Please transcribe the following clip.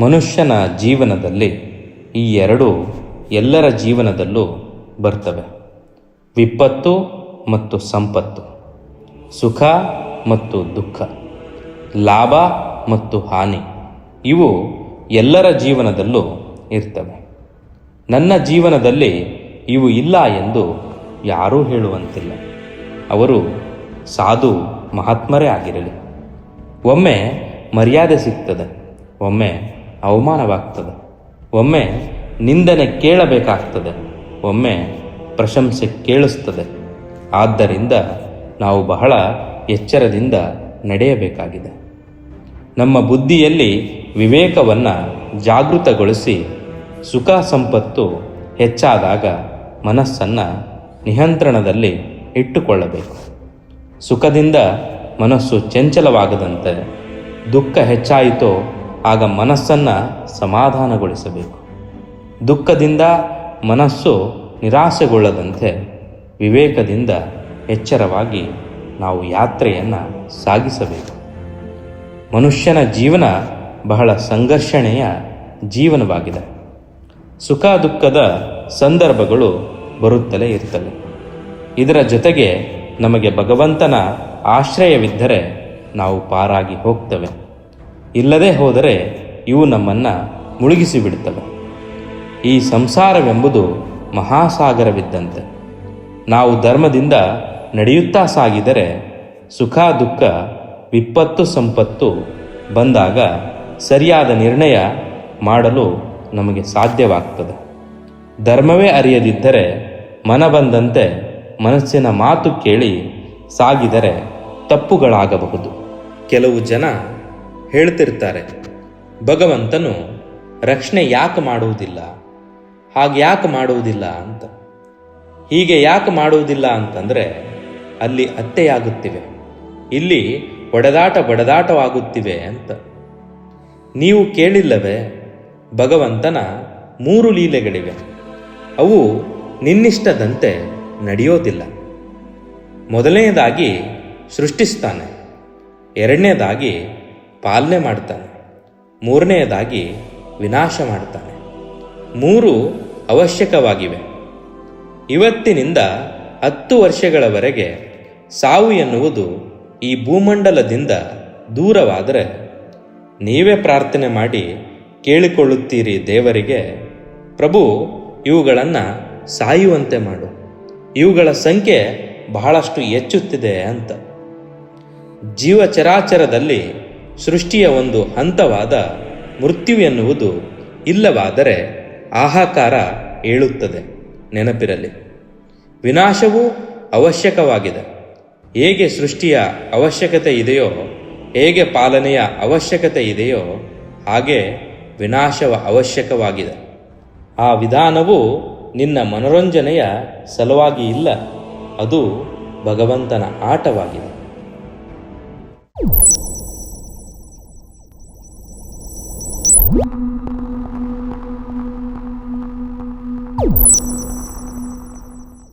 ಮನುಷ್ಯನ ಜೀವನದಲ್ಲಿ ಈ ಎರಡು ಎಲ್ಲರ ಜೀವನದಲ್ಲೂ ಬರ್ತವೆ. ವಿಪತ್ತು ಮತ್ತು ಸಂಪತ್ತು, ಸುಖ ಮತ್ತು ದುಃಖ, ಲಾಭ ಮತ್ತು ಹಾನಿ, ಇವು ಎಲ್ಲರ ಜೀವನದಲ್ಲೂ ಇರ್ತವೆ. ನನ್ನ ಜೀವನದಲ್ಲಿ ಇವು ಇಲ್ಲ ಎಂದು ಯಾರೂ ಹೇಳುವಂತಿಲ್ಲ. ಅವರು ಸಾಧು ಮಹಾತ್ಮರೇ ಆಗಿರಲಿ. ಒಮ್ಮೆ ಮರ್ಯಾದೆ ಸಿಗ್ತದೆ. ಒಮ್ಮೆ ಅವಮಾನವಾಗ್ತದೆ. ಒಮ್ಮೆ ನಿಂದನೆ ಕೇಳಬೇಕಾಗ್ತದೆ. ಒಮ್ಮೆ ಪ್ರಶಂಸೆ ಕೇಳಿಸ್ತದೆ. ಆದ್ದರಿಂದ ನಾವು ಬಹಳ ಎಚ್ಚರದಿಂದ ನಡೆಯಬೇಕಾಗಿದೆ. ನಮ್ಮ ಬುದ್ಧಿಯಲ್ಲಿ ವಿವೇಕವನ್ನು ಜಾಗೃತಗೊಳಿಸಿ ಸುಖ ಸಂಪತ್ತು ಹೆಚ್ಚಾದಾಗ ಮನಸ್ಸನ್ನು ನಿಯಂತ್ರಣದಲ್ಲಿ ಇಟ್ಟುಕೊಳ್ಳಬೇಕು. ಸುಖದಿಂದ ಮನಸ್ಸು ಚಂಚಲವಾಗದಂತೆ ದುಃಖ ಹೆಚ್ಚಾಯಿತೋ ಆಗ ಮನಸ್ಸನ್ನು ಸಮಾಧಾನಗೊಳಿಸಬೇಕು. ದುಃಖದಿಂದ ಮನಸ್ಸು ನಿರಾಸೆಗೊಳ್ಳದಂತೆ ವಿವೇಕದಿಂದ ಎಚ್ಚರವಾಗಿ ನಾವು ಯಾತ್ರೆಯನ್ನು ಸಾಗಿಸಬೇಕು. ಮನುಷ್ಯನ ಜೀವನ ಬಹಳ ಸಂಘರ್ಷಣೆಯ ಜೀವನವಾಗಿದೆ. ಸುಖ ದುಃಖದ ಸಂದರ್ಭಗಳು ಬರುತ್ತಲೇ ಇರ್ತವೆ ಇದರ ಜೊತೆಗೆ ನಮಗೆ ಭಗವಂತನ ಆಶ್ರಯವಿದ್ದರೆ ನಾವು ಪಾರಾಗಿ ಹೋಗ್ತವೆ. ಇಲ್ಲದೆ ಹೋದರೆ ಇವು ನಮ್ಮನ್ನು ಮುಳುಗಿಸಿಬಿಡುತ್ತವೆ. ಈ ಸಂಸಾರವೆಂಬುದು ಮಹಾಸಾಗರವಿದ್ದಂತೆ. ನಾವು ಧರ್ಮದಿಂದ ನಡೆಯುತ್ತಾ ಸಾಗಿದರೆ ಸುಖ, ದುಃಖ, ವಿಪತ್ತು, ಸಂಪತ್ತು ಬಂದಾಗ ಸರಿಯಾದ ನಿರ್ಣಯ ಮಾಡಲು ನಮಗೆ ಸಾಧ್ಯವಾಗ್ತದೆ. ಧರ್ಮವೇ ಅರಿಯದಿದ್ದರೆ ಮನ ಬಂದಂತೆ ಮನಸ್ಸಿನ ಮಾತು ಕೇಳಿ ಸಾಗಿದರೆ ತಪ್ಪುಗಳಾಗಬಹುದು. ಕೆಲವು ಜನ ಹೇಳ್ತಿರ್ತಾರೆ, ಭಗವಂತನು ರಕ್ಷಣೆ ಯಾಕೆ ಮಾಡುವುದಿಲ್ಲ? ಹಾಗೆ ಯಾಕೆ ಮಾಡುವುದಿಲ್ಲ ಅಂತ. ಹೀಗೆ ಯಾಕೆ ಮಾಡುವುದಿಲ್ಲ ಅಂತಂದರೆ, ಅಲ್ಲಿ ಅತ್ತೆಯಾಗುತ್ತಿವೆ. ಇಲ್ಲಿ ಒಡೆದಾಟ ಬಡದಾಟವಾಗುತ್ತಿವೆ ಅಂತ. ನೀವು ಕೇಳಿಲ್ಲವೇ, ಭಗವಂತನ ಮೂರು ಲೀಲೆಗಳಿವೆ. ಅವು ನಿನ್ನಿಷ್ಟದಂತೆ ನಡೆಯೋದಿಲ್ಲ. ಮೊದಲನೆಯದಾಗಿ ಸೃಷ್ಟಿಸ್ತಾನೆ. ಎರಡನೇದಾಗಿ ಪಾಲನೆ ಮಾಡ್ತಾನೆ. ಮೂರನೆಯದಾಗಿ ವಿನಾಶ ಮಾಡ್ತಾನೆ. ಮೂರು ಅವಶ್ಯಕವಾಗಿವೆ. ಇವತ್ತಿನಿಂದ ಹತ್ತು ವರ್ಷಗಳವರೆಗೆ ಸಾವು ಎನ್ನುವುದು ಈ ಭೂಮಂಡಲದಿಂದ ದೂರವಾದರೆ ನೀವೇ ಪ್ರಾರ್ಥನೆ ಮಾಡಿ ಕೇಳಿಕೊಳ್ಳುತ್ತೀರಿ ದೇವರಿಗೆ, ಪ್ರಭು, ಇವುಗಳನ್ನು ಸಾಯುವಂತೆ ಮಾಡು. ಇವುಗಳ ಸಂಖ್ಯೆ ಬಹಳಷ್ಟು ಹೆಚ್ಚುತ್ತಿದೆ ಅಂತ. ಜೀವಚರಾಚರದಲ್ಲಿ ಸೃಷ್ಟಿಯ ಒಂದು ಹಂತವಾದ ಮೃತ್ಯು ಎನ್ನುವುದು ಇಲ್ಲವಾದರೆ ಆಹಾಕಾರ ಏಳುತ್ತದೆ. ನೆನಪಿರಲಿ. ವಿನಾಶವೂ ಅವಶ್ಯಕವಾಗಿದೆ. ಹೇಗೆ ಸೃಷ್ಟಿಯ ಅವಶ್ಯಕತೆ ಇದೆಯೋ, ಹೇಗೆ ಪಾಲನೆಯ ಅವಶ್ಯಕತೆ ಇದೆಯೋ, ಹಾಗೆ ವಿನಾಶವ ಅವಶ್ಯಕವಾಗಿದೆ. ಆ ವಿಧಾನವು ನಿನ್ನ ಮನೋರಂಜನೆಯ ಸಲುವಾಗಿ ಇಲ್ಲ. ಅದು ಭಗವಂತನ ಆಟವಾಗಿದೆ.